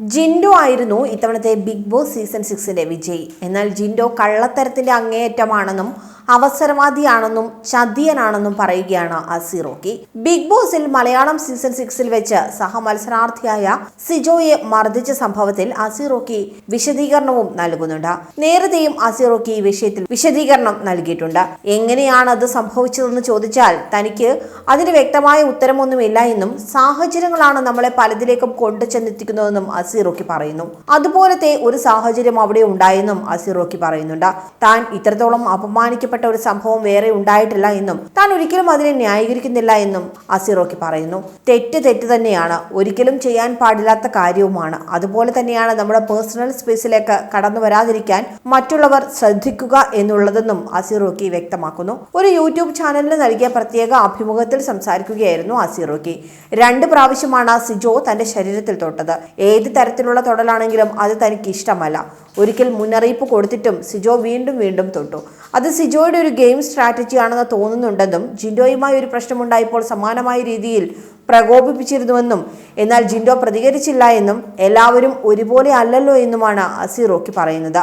ജിൻഡോ ആയിരുന്നു ഇത്തവണത്തെ big boss season സിക്സിന്റെ വിജയി. എന്നാൽ ജിൻഡോ കള്ളത്തരത്തിന്റെ അങ്ങേയറ്റമാണെന്നും അവസരവാദിയാണെന്നും ചതിയനാണെന്നും പറയുകയാണ് അസിറോക്കി. ബിഗ് ബോസിൽ മലയാളം സീസൺ സിക്സിൽ വെച്ച് സഹമത്സരാർത്ഥിയായ സിജോയെ മർദ്ദിച്ച സംഭവത്തിൽ അസിറോക്കി വിശദീകരണവും നൽകുന്നുണ്ട്. നേരത്തെയും അസിറോക്കി ഈ വിഷയത്തിൽ വിശദീകരണം നൽകിയിട്ടുണ്ട്. എങ്ങനെയാണ് അത് സംഭവിച്ചതെന്ന് ചോദിച്ചാൽ തനിക്ക് അതിന് വ്യക്തമായ ഉത്തരമൊന്നുമില്ല എന്നും സാഹചര്യങ്ങളാണ് നമ്മളെ പലതിലേക്കും കൊണ്ടുചെന്നെത്തിക്കുന്നതെന്നും അസിറോക്കി പറയുന്നു. അതുപോലത്തെ ഒരു സാഹചര്യം അവിടെ ഉണ്ടായെന്നും അസിറോക്കി പറയുന്നുണ്ട്. താൻ ഇത്രത്തോളം അപമാനിക്കപ്പെട്ട ഒരു സംഭവം വേറെ ഉണ്ടായിട്ടില്ല എന്നും താൻ ഒരിക്കലും അതിനെ ന്യായീകരിക്കുന്നില്ല എന്നും അസിറോക്കി പറയുന്നു. തെറ്റ് തെറ്റ് തന്നെയാണ്. ഒരിക്കലും ചെയ്യാൻ പാടില്ലാത്ത കാര്യവുമാണ്. അതുപോലെ തന്നെയാണ് നമ്മുടെ പേഴ്സണൽ സ്പേസിലേക്ക് കടന്നു വരാതിരിക്കാൻ മറ്റുള്ളവർ ശ്രദ്ധിക്കുക എന്നുള്ളതെന്നും അസിറോക്കി വ്യക്തമാക്കുന്നു. ഒരു യൂട്യൂബ് ചാനലിന് നൽകിയ പ്രത്യേക അഭിമുഖത്തിൽ സംസാരിക്കുകയായിരുന്നു അസിറോക്കി. രണ്ട് പ്രാവശ്യമാണ് സിജോ തന്റെ ശരീരത്തിൽ തൊട്ടത്. ഏത് തരത്തിലുള്ള തൊടലാണെങ്കിലും അത് തനിക്ക് ഇഷ്ടമല്ല ഒരിക്കൽ മുന്നറിയിപ്പ് കൊടുത്തിട്ടും സിജോ വീണ്ടും വീണ്ടും തൊട്ടു. അത് സിജോയുടെ ഒരു ഗെയിം സ്ട്രാറ്റജി ആണെന്ന് തോന്നുന്നുണ്ടെന്നും ജിൻഡോയുമായി ഒരു പ്രശ്നമുണ്ടായപ്പോൾ സമാനമായ രീതിയിൽ പ്രകോപിപ്പിച്ചിരുന്നുവെന്നും എന്നാൽ ജിൻഡോ പ്രതികരിച്ചില്ല എന്നും എല്ലാവരും ഒരുപോലെ അല്ലല്ലോ എന്നുമാണ് അസീറോക്കി പറയുന്നത്.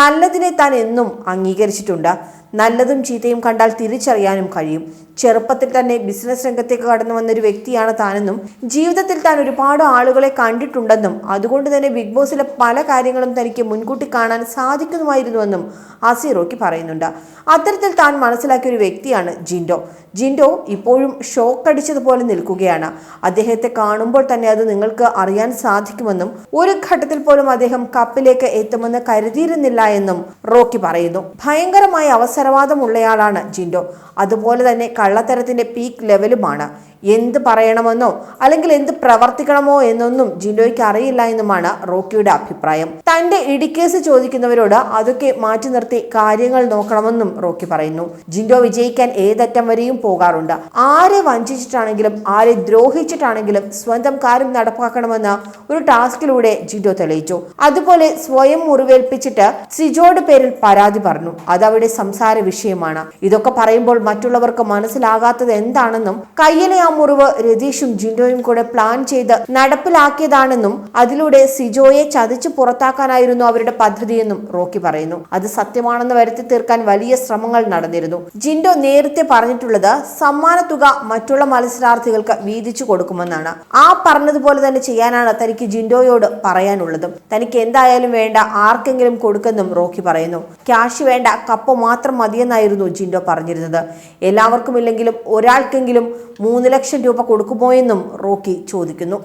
നല്ലതിനെ താൻ എന്നും അംഗീകരിച്ചിട്ടുണ്ട്. നല്ലതും ചീത്തയും കണ്ടാൽ തിരിച്ചറിയാനും കഴിയും. ചെറുപ്പത്തിൽ തന്നെ ബിസിനസ് രംഗത്തേക്ക് കടന്നു വന്നൊരു വ്യക്തിയാണ് താനെന്നും ജീവിതത്തിൽ താൻ ഒരുപാട് ആളുകളെ കണ്ടിട്ടുണ്ടെന്നും അതുകൊണ്ട് തന്നെ ബിഗ് ബോസിലെ പല കാര്യങ്ങളും തനിക്ക് മുൻകൂട്ടി കാണാൻ സാധിക്കുന്നുമായിരുന്നുവെന്നും അസീറോയ്ക്ക് പറയുന്നുണ്ട്. അത്തരത്തിൽ താൻ മനസ്സിലാക്കിയ ഒരു വ്യക്തിയാണ് ജിൻഡോ. ജിൻഡോ ഇപ്പോഴും ഷോക്ക് അടിച്ചതുപോലെ നിൽക്കുകയാണ്. അദ്ദേഹത്തെ കാണുമ്പോൾ തന്നെ അത് നിങ്ങൾക്ക് അറിയാൻ സാധിക്കുമെന്നും ഒരു ഘട്ടത്തിൽ പോലും അദ്ദേഹം കപ്പിലേക്ക് എത്തുമെന്ന് കരുതിയിരുന്നില്ല എന്നും റോക്കി പറയുന്നു. ഭയങ്കരമായ അവസരവാദമുള്ളയാളാണ് ജിൻഡോ. അതുപോലെ തന്നെ കള്ളത്തരത്തിന്റെ പീക്ക് ലെവലുമാണ് എന്ത് പറയണമെന്നോ അല്ലെങ്കിൽ എന്ത് പ്രവർത്തിക്കണമോ എന്നൊന്നും ജിൻഡോയ്ക്ക് അറിയില്ല എന്നുമാണ് റോക്കിയുടെ അഭിപ്രായം. തന്റെ ഇടിക്കേസ് ചോദിക്കുന്നവരോട് അതൊക്കെ മാറ്റി നിർത്തി കാര്യങ്ങൾ നോക്കണമെന്നും റോക്കി പറയുന്നു. ജിൻഡോ വിജയിക്കാൻ ഏതറ്റം വരെയും പോകാറുണ്ട്. ആരെ വഞ്ചിച്ചിട്ടാണെങ്കിലും ആരെ ദ്രോഹിച്ചിട്ടാണെങ്കിലും സ്വന്തം കാര്യം നടപ്പാക്കണമെന്ന് ഒരു ടാസ്കിലൂടെ ജിഡോ തെളിയിച്ചു. അതുപോലെ സ്വയം മുറിവേൽപ്പിച്ചിട്ട് സിജോയുടെ പേരിൽ പരാതി പറഞ്ഞു. അതവിടെ സംസാര വിഷയമാണ്. ഇതൊക്കെ പറയുമ്പോൾ മറ്റുള്ളവർക്ക് മനസ്സിലാകാത്തത് എന്താണെന്നും കയ്യിലെ ആ മുറിവ് രതീഷും ജിൻഡോയും കൂടെ പ്ലാൻ ചെയ്ത് നടപ്പിലാക്കിയതാണെന്നും അതിലൂടെ സിജോയെ ചതിച്ചു പുറത്താക്കാനായിരുന്നു അവരുടെ പദ്ധതിയെന്നും റോക്കി പറയുന്നു. അത് സത്യമാണെന്ന് വരുത്തി തീർക്കാൻ വലിയ ശ്രമങ്ങൾ നടന്നിരുന്നു. ജിൻഡോ നേരത്തെ പറഞ്ഞിട്ടുള്ളത് സമ്മാനത്തുക മറ്റുള്ള മത്സരാർത്ഥികൾക്ക് വീതിച്ചു കൊടുക്കുമെന്നാണ്. ആ പറഞ്ഞതുപോലെ തന്നെ ചെയ്യാനാണ് തനിക്ക് ജിൻഡോയോട് പറയാനുള്ളതും തനിക്ക് എന്തായാലും വേണ്ട ആർക്കെങ്കിലും കൊടുക്കെന്നും റോക്കി പറയുന്നു. ക്യാഷ് വേണ്ട കപ്പ് മാത്രം മതിയെന്നായിരുന്നു ജിൻഡോ പറഞ്ഞിരുന്നത്. എല്ലാവർക്കും ഇല്ലെങ്കിലും ഒരാൾക്കെങ്കിലും മൂന്ന് ലക്ഷം രൂപ കൊടുക്കുമോ എന്നും റോക്കി ചോദിക്കുന്നു.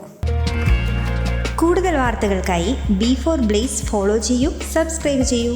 കൂടുതൽ വാർത്തകൾക്കായി ബി ഫോർ ബ്ലേസ് ഫോളോ ചെയ്യൂ സബ്സ്ക്രൈബ് ചെയ്യൂ.